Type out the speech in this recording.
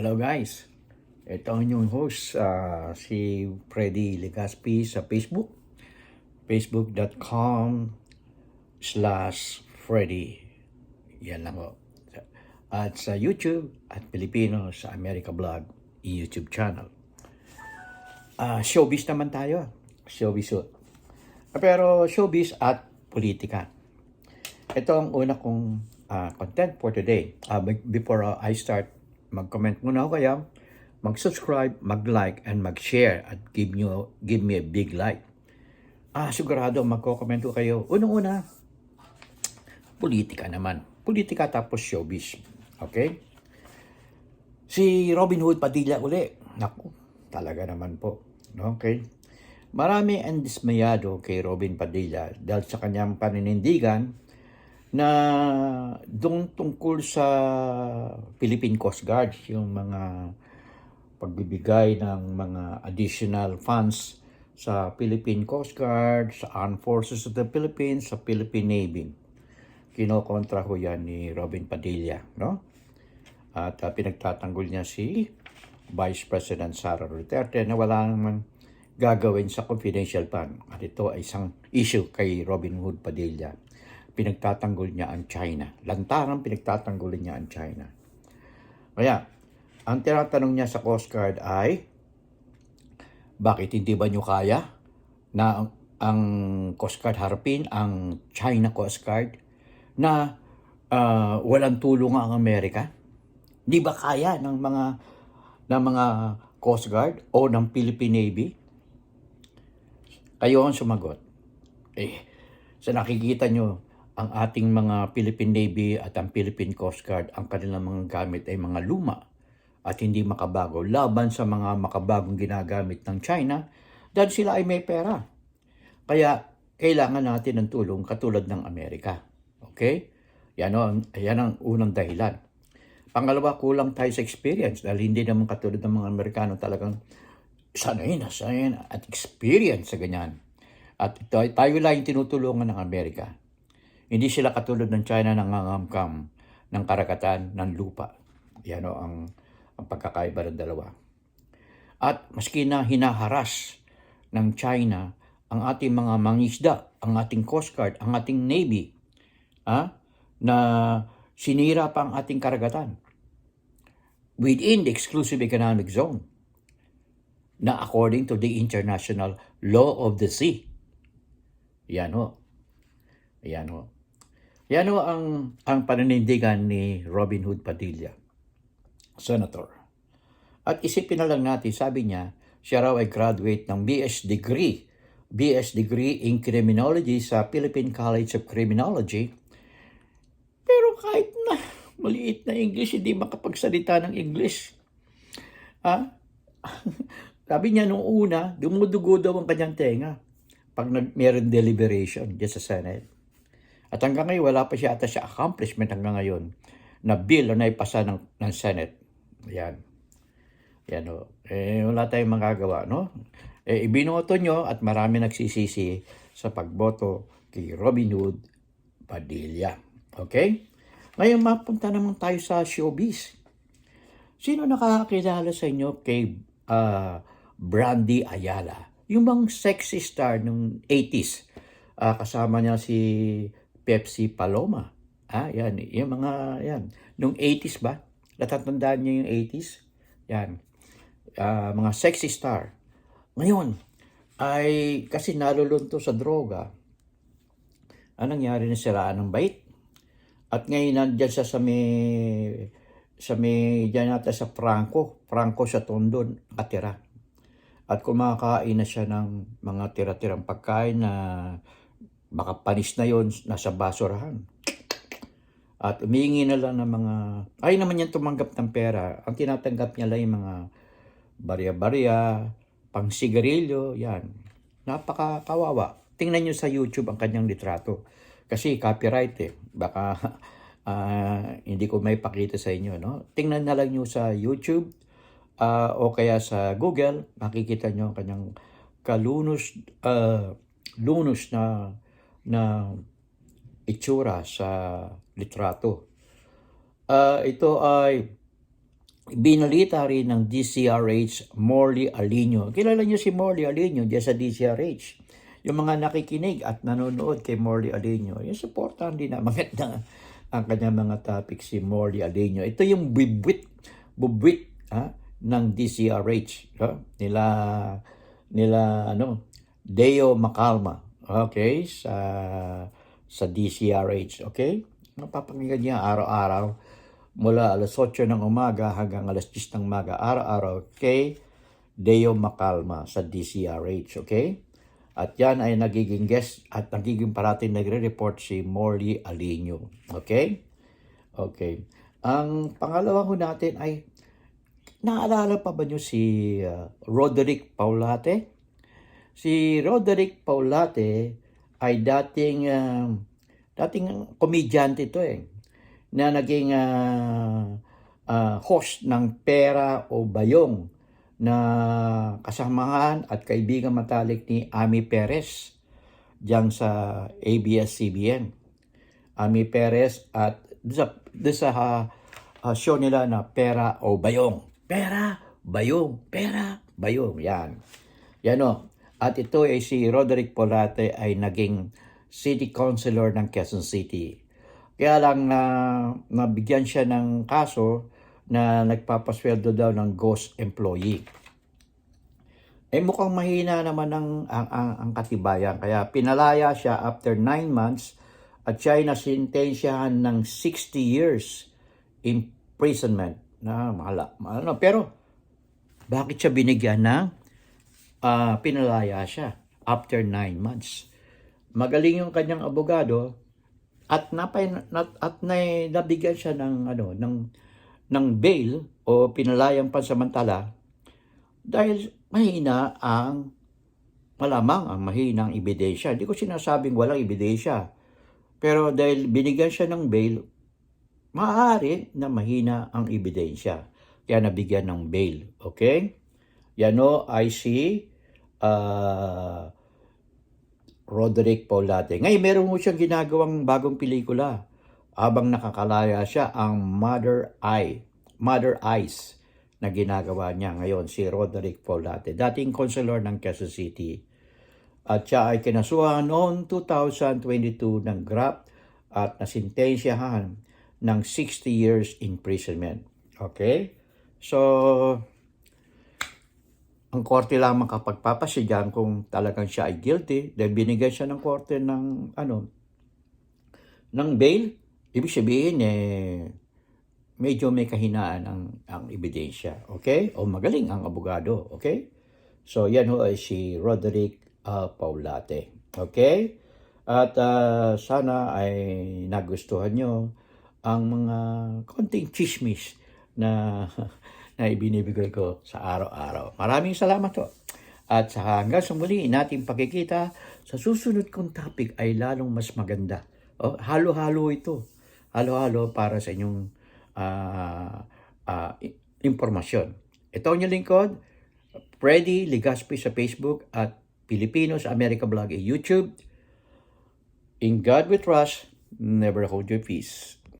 Hello guys. Ito ang inyong host, ah, si Freddy Legaspi sa Facebook. Facebook.com slash Freddy. Yan lang po. At sa YouTube at Pilipino sa America Blog YouTube channel. Ah, showbiz naman tayo. Showbiz. ho. Ah, Pero showbiz at politika. Ito ang una kong ah, content for today. Be- before ah, I start, mag-comment muna ako kaya mag-subscribe, mag-like, and mag-share at give, nyo, give me a big like. Ah, sigurado magko-comment ko kayo. Unang-una, politika naman. Politika tapos showbiz. Okay? Si Robin Hood Padilla uli. Naku, talaga naman po. Okay? Marami ang dismayado kay Robin Padilla dahil sa kanyang paninindigan na dung tungkol sa Philippine Coast Guard, yung mga pagbibigay ng mga additional funds sa Philippine Coast Guard, sa Armed Forces of the Philippines, sa Philippine Navy. Kinokontra ho yan ni Robin Padilla, no? At uh, pinagtatanggol niya si Vice President Sara Duterte na wala naman gagawin sa confidential fund. At ito ay isang issue kay Robin Hood Padilla. Pinagtatanggol niya ang China. Lantarang pinagtatanggol niya ang China. Kaya, ang tinatanong niya sa Coast Guard ay, bakit hindi ba niyo kaya na ang, Coast Guard harapin ang China Coast Guard na ah, walang tulong ang Amerika? Di ba kaya ng mga ng mga Coast Guard o ng Philippine Navy? Kayo ang sumagot. Eh, sa nakikita nyo, ang ating mga Philippine Navy at ang Philippine Coast Guard, ang kanilang mga gamit ay mga luma at hindi makabago laban sa mga makabagong ginagamit ng China dahil sila ay may pera. Kaya kailangan natin ng tulong katulad ng Amerika. Okay? Yan ang, yan ang unang dahilan. Pangalawa, kulang tayo sa experience dahil hindi naman katulad ng mga Amerikano talagang sanay na sanay na at experience sa ganyan. At ito, tayo lang yung tinutulungan ng Amerika. Hindi sila katulad ng China na nangangamkam ng karagatan ng lupa. Yan o ang, ang pagkakaiba ng dalawa. At maski na hinaharas ng China ang ating mga mangisda, ang ating Coast Guard, ang ating Navy, ah, na sinira pa ang ating karagatan within the exclusive economic zone na according to the international law of the sea. Yan ho. Yan ho. Yan ho ang, ang pananindigan ni Robin Hood Padilla, Senator. At isipin na lang natin, sabi niya, siya raw ay graduate ng BS degree, BS degree in Criminology sa Philippine College of Criminology. Pero kahit na maliit na English, hindi makapagsalita ng English. Ha? Sabi niya nung una, dumudugo daw ang kanyang tenga pag nag meron deliberation dyan sa Senate. At hanggang ngayon, wala pa siya ata siya accomplishment hanggang ngayon na bill na naipasa ng, ng Senate. Yan. Yan o. Eh, wala tayong magagawa, no? Eh, ibinoto nyo at marami nagsisisi sa pagboto kay Robin Hood Padilla. Okay? Ngayon, mapunta naman tayo sa showbiz. Sino nakakakilala sa inyo kay ah, Brandy Ayala? Yung bang sexy star nung 80s. Ah, kasama niya si Pepsi Paloma. Ah, yan. Yung mga, yan. Nung 80s ba? Natatandaan niyo yung 80s? Yan. Ah, mga sexy star. Ngayon, ay kasi nalulunto sa droga. Anong nangyari na siraan ng bait? At ngayon nandyan siya sa may sa may dyan nata sa Franco, Franco sa Tondo nakatira. At kumakain na siya ng mga tira-tirang pagkain na baka panis na yon nasa basurahan. At umihingi na lang ng mga, ay naman yan tumanggap ng pera. Ang tinatanggap niya lang yung mga barya-barya, pang sigarilyo, yan. Napakakawawa. Tingnan nyo sa YouTube ang kanyang litrato. Kasi copyright eh. Baka ah, hindi ko may pakita sa inyo. No? Tingnan na lang nyo sa YouTube ah, o kaya sa Google. Makikita nyo ang kanyang kalunos, ah, lunos na, na itsura sa litrato. Ah, ito ay binalita rin ng DCRH Morley Alino. Kilala niyo si Morley Alino diyan sa DCRH. Yung mga nakikinig at nanonood kay Morley Alino, yung supportan din na maganda ang kanyang mga topic si Morley Alino. Ito yung bibwit, bubwit ha, ng DCRH. Ha? Nila, nila ano, Deo Macalma. Okay? Sa, sa DCRH. Okay? Mapapakinggan niya araw-araw mula alas 8 ng umaga hanggang alas 10 ng umaga araw-araw kay Deo Macalma sa DCRH, okay? At yan ay nagiging guest at nagiging parating nagre-report si Morley Alinio, okay? Okay. Ang pangalawa ko natin ay naalala pa ba niyo si uh, Roderick Paulate? Si Roderick Paulate ay dating uh, dating komedyante to eh na naging ah, ah, host ng Pera o Bayong na kasamahan at kaibigan matalik ni Ami Perez diyan sa ABS-CBN. Ami Perez at sa, sa ah, ah, show nila na Pera o Bayong. Pera, Bayong, Pera, Bayong. Yan. Yan o. At ito ay si Roderick Polate ay naging city councilor ng Quezon City. Kaya lang na nabigyan siya ng kaso na nagpapasweldo daw ng ghost employee. Eh mukhang mahina naman ang, ang, ang, ang katibayan. Kaya pinalaya siya after 9 months at siya ay nasintensyahan ng 60 years imprisonment. Na mahala. Ano, pero bakit siya binigyan ng ah, pinalaya siya after 9 months? Magaling yung kanyang abogado at napay at, at na, nabigyan siya ng ano ng ng bail o pinalayang pansamantala dahil mahina ang malamang ang mahina ang ebidensya. Hindi ko sinasabing walang ebidensya. Pero dahil binigyan siya ng bail, maaari na mahina ang ebidensya. Kaya nabigyan ng bail. Okay? Yan o ay si ah, Roderick Paulate. Ngayon, meron mo siyang ginagawang bagong pelikula. Habang nakakalaya siya, ang Mother Eye, Mother Eyes na ginagawa niya ngayon, si Roderick Paulate. Dating konselor ng Quezon City. At siya ay kinasuhan noong 2022 ng GRAP at nasintensyahan ng 60 years imprisonment. Okay? So, ang korte lang makapagpapasidyan kung talagang siya ay guilty dahil binigyan siya ng korte ng ano ng bail. Ibig sabihin eh medyo may kahinaan ang ang ebidensya okay? O magaling ang abogado okay? So yan ho ay si Roderick uh, Paulate okay? At uh, sana ay nagustuhan nyo ang mga konting chismis na na ibinibigay ko sa araw-araw. Maraming salamat po. At sa hanggang sa muli nating pagkikita, sa susunod kong topic ay lalong mas maganda. O, halo-halo ito. Halo-halo para sa inyong ah, i- impormasyon. Ito ang inyong lingkod, Freddy Ligaspi sa Facebook at Pilipino sa America Blog at YouTube. In God we trust, never hold your peace.